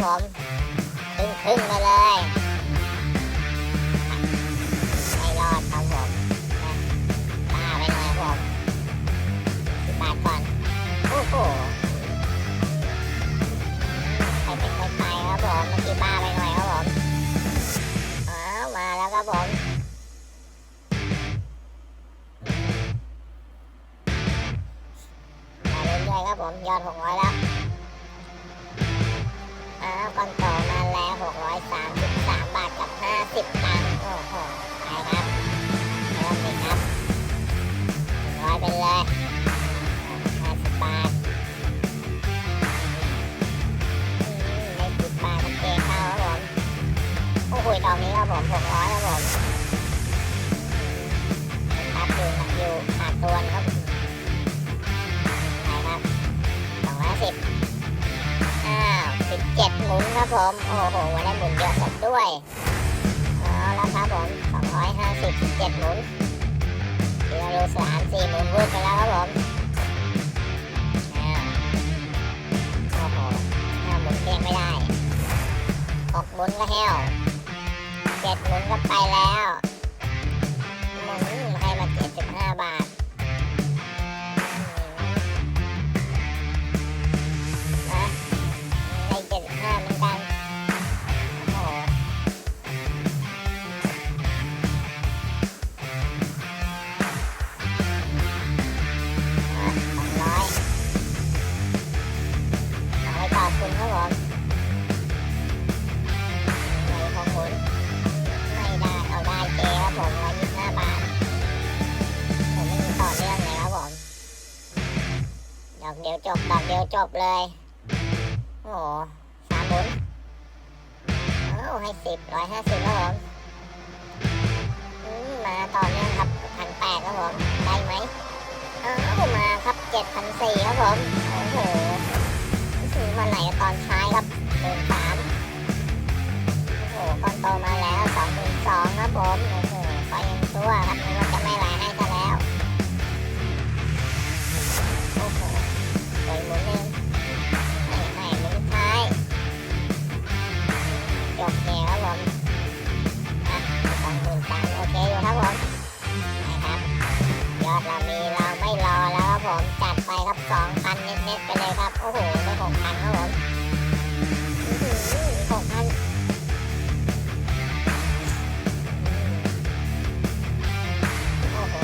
พึ่งมาเลยไม่รอดครับผมป้าไปหน่อยครับผมสิบบาทก่อน โอ้โหใครเป็นคนไปครับผมเมื่อกี้ป้าไปหน่อยครับผมอ้าวมาแล้วครับผมมาเรื่อยๆครับผมยอดหกร้อยแล้ว คอนโตมาแล้ว 633 บาทกับ 50ตังค์โอ้โหไปครับเริ่มเลยครับร้อยไปเลย50บาทใน10บาทเกมเข้าครับผม โอ้โหตอนนี้ครับผม 600 17หมุนครับผม โอ้โหวันนี้หมุนเยอะสันด้วย เอาละครับผม 250 17หมุนเดี๋ยวรูสามสี่หมุนวูบไปแล้วครับผมโอ้โหห้าหมุนเด้งไม่ได้หกหมุนก็แห้วเจ็ดหมุนก็ไปแล้ว ดอกเดียวจบ ดอกเดียวจบเลย โอ้โหสามหมุนเอ้าให้สิบร้อยห้าสิบครับผมมาต่อเนื่องครับพันแปดครับผม ได้ไหมเอ้ามาครับเจ็ดพันสี่ครับผม โอ้โหซื้อมาไหนตอนท้ายครับหมื่นสามโอ้โหก้อนโตมาแล้วสองหมื่นสองครับผม โอ้โหก็ยังตัวครับ เรามีเราไม่รอแล้วครับผมจัดไปครับสองพันเน็ตๆไปเลยครับ โอ้โหได้หกพันครับผมหกพันโอ้โห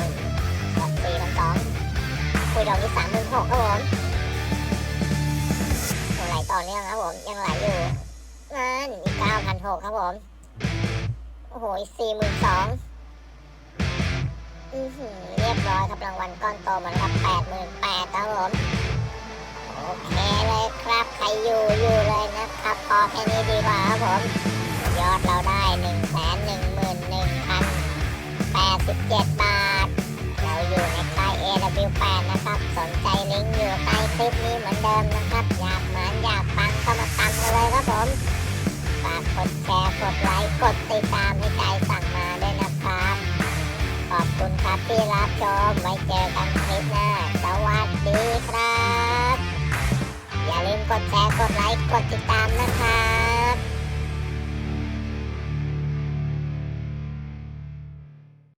ดอกสี่พันสองคุยดอกที่สามหมื่นหกครับผมไหลต่อเนื่องครับผมยังไหลอยู่นั่นอีกเก้าพันหกครับผมโอ้โหสี่หมื่นสอง อือหือเรียบร้อยครับรางวัลก้อนโตมาแล้วครับแปดหมื่นแปดครับผมโอเคเลยครับใครอยู่อยู่เลยนะครับพอแค่นี้ดีกว่าครับผม ยอดเราได้หนึ่งแสนหนึ่ง ที่รับชมไว้เจอกันคลิปหน้า สวัสดีครับ อย่าลืมกดแชร์ กดไลค์ กดติดตามนะครับ